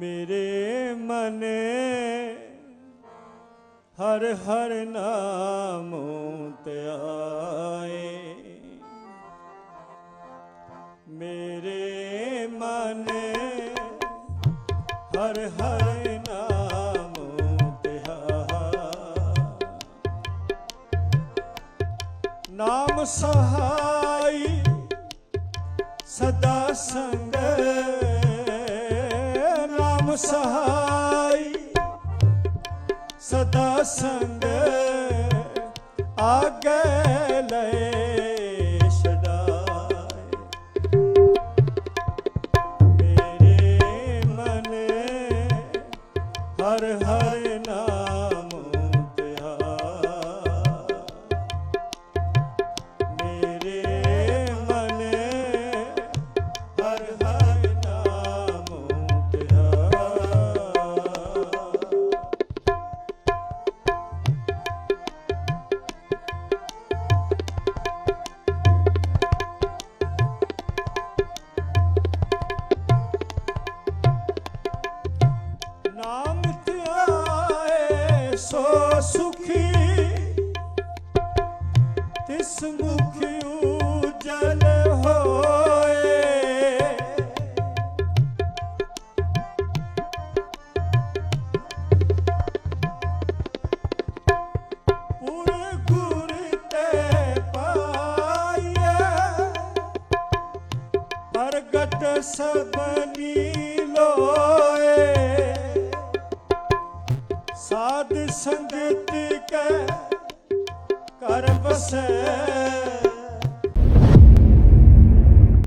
ਮੇਰੇ ਮਨ ਹਰ ਹਰ ਨਾਮ ਧਿਆਏ ਮੇਰੇ ਮਨ ਹਰ ਹਰ ਨਾਮ ਧਿਆ ਨਾਮ ਸਹਾਈ ਸਦਾ ਸੰਗ ਸਹਾਈ ਸਦਾ ਸੰਗ ਆਗੇ ਲੈ ਛਡਾਏ ਮੇਰੇ ਮਨ ਹਰ ਹਰ ਨਾਮ ਸੋ ਸੁਖੀ ਤਿਸ ਮੁਖ ਉਜਲ ਹੋਏ। ਪੁਰ ਗੁਰ ਤੇ ਪਾਈਏ ਪ੍ਰਗਟ ਸਬਨੀ ਲੋਏ ਸਾਧ ਸੰਗਤ ਕੈ ਕਰ ਬਸੈ